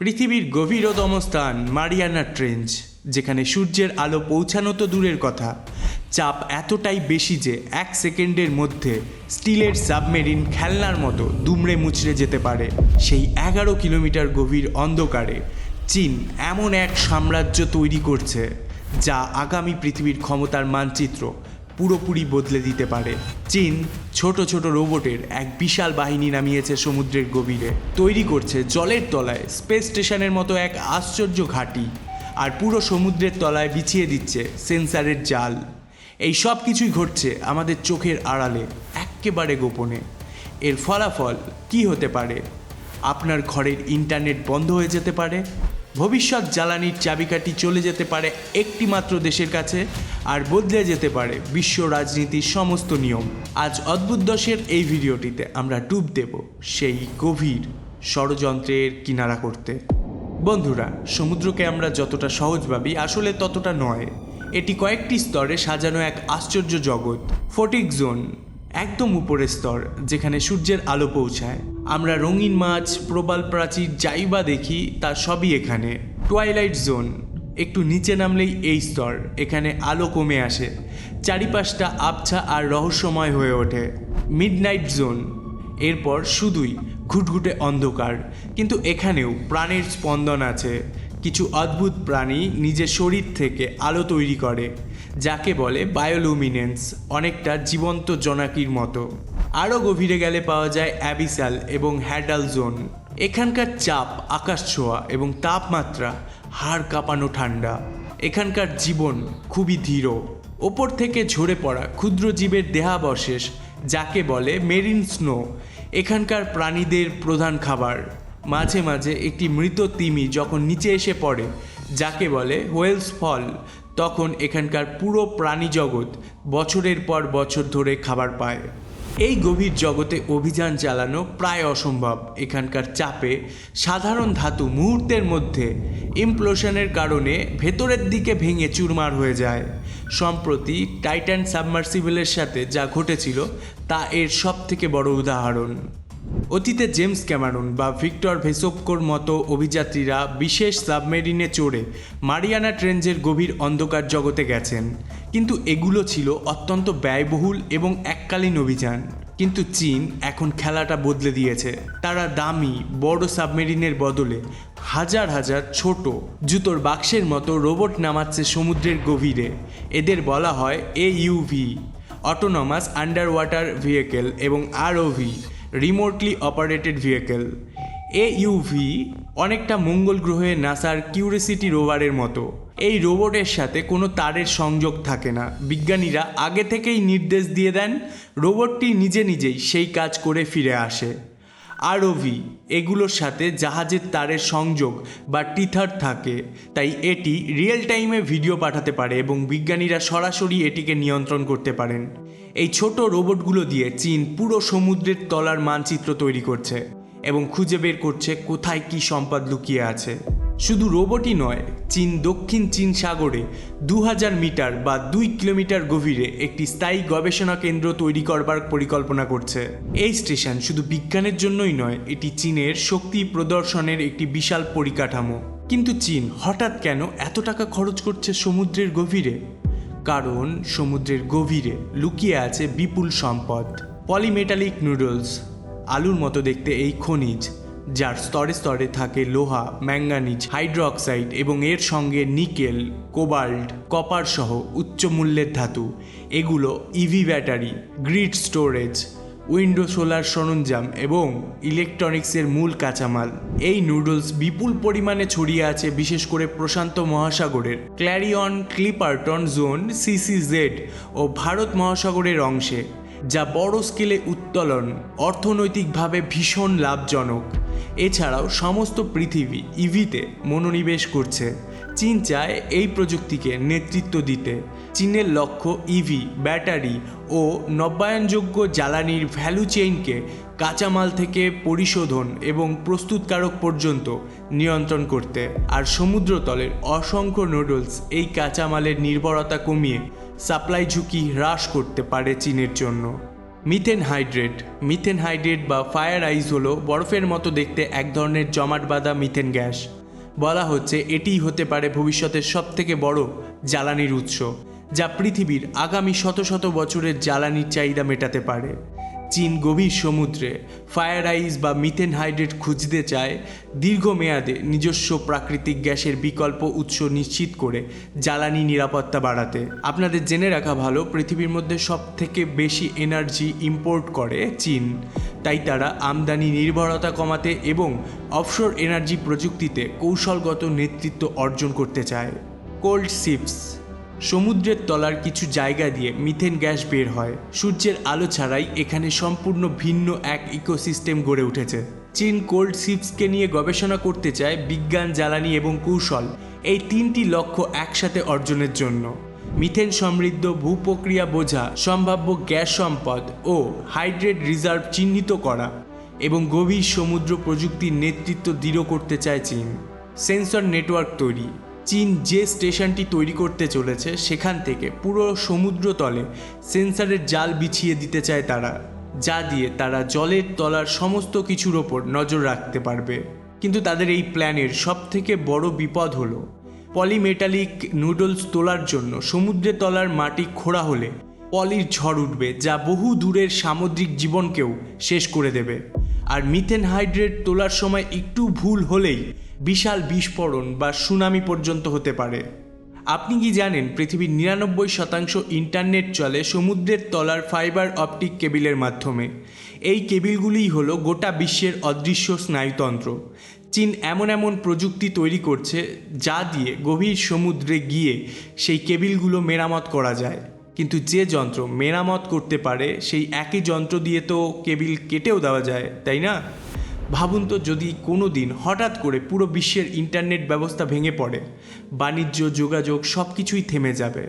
পৃথিবীর গভীরতম স্থান মারিয়ানা ট্রেঞ্চ, যেখানে সূর্যের আলো পৌঁছানো তো দূরের কথা। চাপ এতটাই বেশি যে এক সেকেন্ডের মধ্যে স্টিলের সাবমেরিন খেলনার মতো দুমড়ে মুচড়ে যেতে পারে। সেই এগারো কিলোমিটার গভীর অন্ধকারে চীন এমন এক সাম্রাজ্য তৈরি করছে, যা আগামী পৃথিবীর ক্ষমতার মানচিত্র পুরোপুরি বদলে দিতে পারে। চীন ছোট ছোট রোবটের এক বিশাল বাহিনী নামিয়েছে সমুদ্রের গভীরে। তৈরি করছে জলের তলায়, স্পেস স্টেশনের মতো এক আশ্চর্য ঘাঁটি আর পুরো সমুদ্রের তলায় বিছিয়ে দিচ্ছে সেন্সারের জাল। এই সব কিছুই ঘটছে আমাদের চোখের আড়ালে এক্কেবারে গোপনে। এর ফলাফল কি হতে পারে? আপনার ঘরের ইন্টারনেট বন্ধ হয়ে যেতে পারে? ভবিষ্যৎ জ্বালানির চাবিকাঠি চলে যেতে পারে একটি মাত্র দেশের কাছে আর বদলে যেতে পারে বিশ্ব রাজনীতির সমস্ত নিয়ম। আজ অদ্ভুত দশের এই ভিডিওটিতে আমরা ডুব দেব সেই গভীর ষড়যন্ত্রের কিনারা করতে। বন্ধুরা, সমুদ্রকে আমরা যতটা সহজ ভাবি, আসলে ততটা নয়। এটি কয়েকটি স্তরে সাজানো এক আশ্চর্য জগৎ, ফটিক জোন। একদম উপরের স্তর, যেখানে সূর্যের আলো পৌঁছায়। আমরা রঙিন মাছ, প্রবাল প্রাচীর যাই বা দেখি, তা সবই এখানে। টুয়াইলাইট জোন একটু নিচে নামলেই এই স্তর, এখানে আলো কমে আসে। চারিপাশটা আবছা আর রহস্যময় হয়ে ওঠে। মিডনাইট জোন এরপর শুধুই ঘুটঘুটে অন্ধকার। কিন্তু এখানেও প্রাণের স্পন্দন আছে। কিছু অদ্ভুত প্রাণী নিজের শরীর থেকে আলো তৈরি করে। যাকে বলে বায়োলুমিনেন্স অনেকটা জীবন্ত জোনাকির মতো। আরও গভীরে গেলে পাওয়া যায় অ্যাবিসাল এবং হ্যাডাল জোন এখানকার চাপ আকাশ ছোঁয়া এবং তাপমাত্রা হাড় কাঁপানো ঠান্ডা। এখানকার জীবন খুবই ধীর। ওপর থেকে ঝরে পড়া ক্ষুদ্র জীবের দেহাবশেষ, যাকে বলে মেরিন স্নো, এখানকার প্রাণীদের প্রধান খাবার। মাঝে মাঝে একটি মৃত তিমি যখন নিচে এসে পড়ে, যাকে বলে হোয়েলস ফল তখন এখানকার পুরো প্রাণী জগৎ বছরের পর বছর ধরে খাবার পায়। এই গভীর জগতে অভিযান চালানো প্রায় অসম্ভব। এখানকার চাপে সাধারণ ধাতু মুহূর্তের মধ্যে ইমপ্লোশনের কারণে ভেতরের দিকে ভেঙে চুরমার হয়ে যায়। সম্প্রতি টাইটান সাবমার্সিবলের সাথে যা ঘটেছিল তা এর সব থেকে বড় উদাহরণ। অতীতে জেমস ক্যামারুন বা ভিক্টর ভেসোপকোর মতো অভিযাত্রীরা বিশেষ সাবমেরিনে চড়ে মারিয়ানা ট্রেঞ্জের গভীর অন্ধকার জগতে গেছেন। কিন্তু এগুলো ছিল অত্যন্ত ব্যয়বহুল এবং এককালীন অভিযান। কিন্তু চীন এখন খেলাটা বদলে দিয়েছে। তারা দামি, বড় সাবমেরিনের বদলে হাজার হাজার ছোট জুতোর বাক্সের মতো রোবট নামাচ্ছে সমুদ্রের গভীরে। এদের বলা হয় A UV autonomous underwater vehicle এবং ROV remotely operated vehicle A UV অনেকটা মঙ্গল গ্রহে নাসার কিউরিসিটি রোভারের মতো। এই রোবটের সাথে কোনো তারের সংযোগ থাকে না। বিজ্ঞানীরা আগে থেকেই নির্দেশ দিয়ে দেন রোবটটি নিজে নিজেই সেই কাজ করে ফিরে আসে। আরওভি এগুলোর সাথে জাহাজের তারের সংযোগ বা টিথার থাকে, তাই এটি রিয়েল টাইমে ভিডিও পাঠাতে পারে এবং বিজ্ঞানীরা সরাসরি এটিকে নিয়ন্ত্রণ করতে পারেন। এই ছোট রোবটগুলো দিয়ে চীন পুরো সমুদ্রের তলার মানচিত্র তৈরি করছে এবং খুঁজে বের করছে কোথায় কি সম্পদ লুকিয়ে আছে। শুধু রোবটই নয়, চীন দক্ষিণ চীন সাগরে দু হাজার মিটার বা দুই কিলোমিটার গভীরে একটি স্থায়ী গবেষণা কেন্দ্র তৈরি করবার পরিকল্পনা করছে। এই স্টেশন শুধু বিজ্ঞানের জন্যই নয়, এটি চীনের শক্তি প্রদর্শনের একটি বিশাল পরিকাঠামো। কিন্তু চীন হঠাৎ কেন এত টাকা খরচ করছে সমুদ্রের গভীরে? কারণ সমুদ্রের গভীরে লুকিয়ে আছে বিপুল সম্পদ পলিমেটালিক নুডলস আলুর মতো দেখতে এই খনিজ, যার স্তরে স্তরে থাকে লোহা, ম্যাঙ্গানিজ, হাইড্রোক্সাইড এবং এর সঙ্গে নিকেল, কোবাল্ট কপার সহ উচ্চ মূল্যের ধাতু। এগুলো EV battery grid storage window solar সরঞ্জাম এবং ইলেকট্রনিক্সের মূল কাঁচামাল। এই নুডলস বিপুল পরিমাণে ছড়িয়ে আছে বিশেষ করে প্রশান্ত মহাসাগরের ক্ল্যারিয়ন ক্লিপারটন জোন সিসিজেড ও ভারত মহাসাগরের অংশে, যা বড় স্কেলে উত্তোলন, অর্থনৈতিকভাবে ভীষণ লাভজনক। এছাড়াও সমস্ত পৃথিবী ইভিতে মনোনিবেশ করছে। চীন চায় এই প্রযুক্তিকে নেতৃত্ব দিতে। চীনের লক্ষ্য ইভি, ব্যাটারি ও নব্যায়নযোগ্য জ্বালানির ভ্যালু চেইনকে কাঁচামাল থেকে পরিশোধন এবং প্রস্তুতকারক পর্যন্ত নিয়ন্ত্রণ করতে আর সমুদ্রতলের অসংখ্য নুডলস এই কাঁচামালের নির্ভরতা কমিয়ে সাপ্লাই ঝুঁকি হ্রাস করতে পারে চীনের জন্য। মিথেন হাইড্রেট মিথেন হাইড্রেট বা ফায়ার আইস হলো বরফের মতো দেখতে এক ধরনের জমাট বাঁধা মিথেন গ্যাস বলা হচ্ছে এটিই হতে পারে ভবিষ্যতের সবথেকে বড় জ্বালানির উৎস। যা পৃথিবীর আগামী শত শত বছরের জ্বালানির চাহিদা মেটাতে পারে। চীন গভীর সমুদ্রে ফায়ার আইস বা মিথেন হাইড্রেট খুঁজতে চায় দীর্ঘমেয়াদে নিজস্ব প্রাকৃতিক গ্যাসের বিকল্প উৎস নিশ্চিত করে জ্বালানি নিরাপত্তা বাড়াতে। আপনাদের জেনে রাখা ভালো, পৃথিবীর মধ্যে সব থেকে বেশি এনার্জি ইম্পোর্ট করে চীন। তাই তারা আমদানি নির্ভরতা কমাতে এবং অফশোর এনার্জি প্রযুক্তিতে কৌশলগত নেতৃত্ব অর্জন করতে চায়। কোল্ড শিপস সমুদ্রের তলার কিছু জায়গা দিয়ে মিথেন গ্যাস বের হয়। সূর্যের আলো ছাড়াই এখানে সম্পূর্ণ ভিন্ন এক ইকোসিস্টেম গড়ে উঠেছে। চীন কোল্ড শিপসকে নিয়ে গবেষণা করতে চায় বিজ্ঞান, জ্বালানি এবং কৌশল। এই তিনটি লক্ষ্য একসাথে অর্জনের জন্য। মিথেন সমৃদ্ধ ভূপ্রক্রিয়া বোঝা, সম্ভাব্য গ্যাস সম্পদ ও হাইড্রেট রিজার্ভ চিহ্নিত করা এবং গভীর সমুদ্র প্রযুক্তির নেতৃত্ব দৃঢ় করতে চায় চীন। সেন্সর নেটওয়ার্ক তৈরি। চীন যে স্টেশনটি তৈরি করতে চলেছে, সেখান থেকে পুরো সমুদ্র তলে সেন্সারের জাল বিছিয়ে দিতে চায় তারা, যা দিয়ে তারা জলের তলার সমস্ত কিছুর ওপর নজর রাখতে পারবে। কিন্তু তাদের এই প্ল্যানের সবথেকে বড় বিপদ হলো, পলিমেটালিক নুডলস তোলার জন্য সমুদ্রের তলার মাটি খোঁড়া হলে পলির ঝড় উঠবে, যা বহু দূরের সামুদ্রিক জীবনকেও শেষ করে দেবে। আর মিথেন হাইড্রেট তোলার সময় একটু ভুল হলেই বিশাল বিস্ফোরণ বা সুনামি পর্যন্ত হতে পারে। আপনি কি জানেন, পৃথিবীর নিরানব্বই শতাংশ ইন্টারনেট চলে সমুদ্রের তলার ফাইবার অপটিক কেবিলের মাধ্যমে। এই কেবিলগুলিই হলো গোটা বিশ্বের অদৃশ্য স্নায়ুতন্ত্র। চীন এমন এমন প্রযুক্তি তৈরি করছে, যা দিয়ে গভীর সমুদ্রে গিয়ে সেই কেবিলগুলো মেরামত করা যায়। কিন্তু যে যন্ত্র মেরামত করতে পারে, সেই একই যন্ত্র দিয়ে তো কেবিল কেটেও দেওয়া যায়, তাই না? ভাবুন তো যদি কোনো দিন হঠাৎ করে পুরো বিশ্বের ইন্টারনেট ব্যবস্থা ভেঙে পড়ে, বাণিজ্য, যোগাযোগ সব কিছুই থেমে যাবে।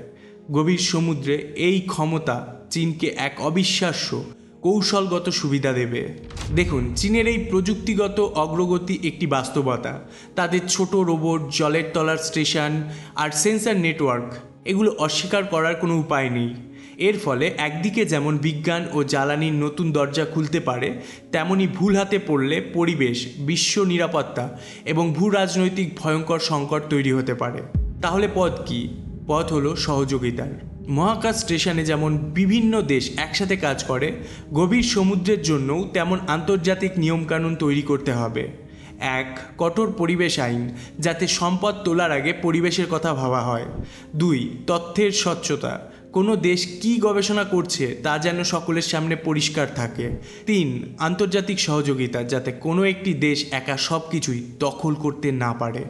গভীর সমুদ্রে এই ক্ষমতা চীনকে এক অবিশ্বাস্য, কৌশলগত সুবিধা দেবে। দেখুন, চীনের এই প্রযুক্তিগত অগ্রগতি একটি বাস্তবতা। তাদের ছোট রোবট, জলের তলার স্টেশন আর সেন্সার নেটওয়ার্ক এগুলো অস্বীকার করার কোনো উপায় নেই। এর ফলে একদিকে যেমন বিজ্ঞান ও জ্বালানির নতুন দরজা খুলতে পারে, তেমনি ভুল হাতে পড়লে পরিবেশ, বিশ্ব নিরাপত্তা এবং ভূ রাজনৈতিক ভয়ঙ্কর সংকট তৈরি হতে পারে। তাহলে পথ কি? পথ হলো সহযোগিতার। মহাকাশ স্টেশনে যেমন বিভিন্ন দেশ একসাথে কাজ করে, গভীর সমুদ্রের জন্যও তেমন আন্তর্জাতিক নিয়মকানুন তৈরি করতে হবে। এক কঠোর পরিবেশ আইন যাতে সম্পদ তোলার আগে পরিবেশের কথা ভাবা হয়। দুই, তথ্যের স্বচ্ছতা। কোনো দেশ কি গবেষণা করছে তা যেন সকলের সামনে পরিষ্কার থাকে। তিন, আন্তর্জাতিক সহযোগিতা যাতে কোনো একটি দেশ একা সব কিছুই দখল করতে না পারে।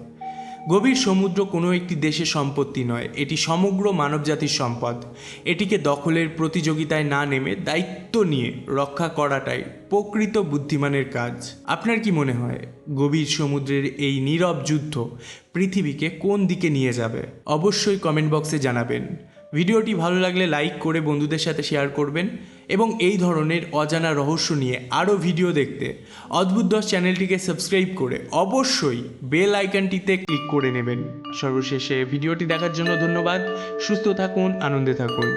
গভীর সমুদ্র কোনো একটি দেশের সম্পত্তি নয়, এটি সমগ্র মানবজাতির সম্পদ। এটিকে দখলের প্রতিযোগিতায় না নেমে দায়িত্ব নিয়ে রক্ষা করাটাই প্রকৃত বুদ্ধিমানের কাজ। আপনার কি মনে হয়, গভীর সমুদ্রের এই নীরব যুদ্ধ পৃথিবীকে কোন দিকে নিয়ে যাবে? অবশ্যই কমেন্ট বক্সে জানাবেন। ভিডিওটি ভালো লাগলে লাইক করে বন্ধুদের সাথে শেয়ার করবেন এবং এই ধরনের অজানা রহস্য নিয়ে আরও ভিডিও দেখতে অদ্ভুত দশ চ্যানেলটিকে সাবস্ক্রাইব করে অবশ্যই বেল আইকনটিতে ক্লিক করে নেবেন। সর্বশেষে ভিডিওটি দেখার জন্য ধন্যবাদ। সুস্থ থাকুন, আনন্দে থাকুন।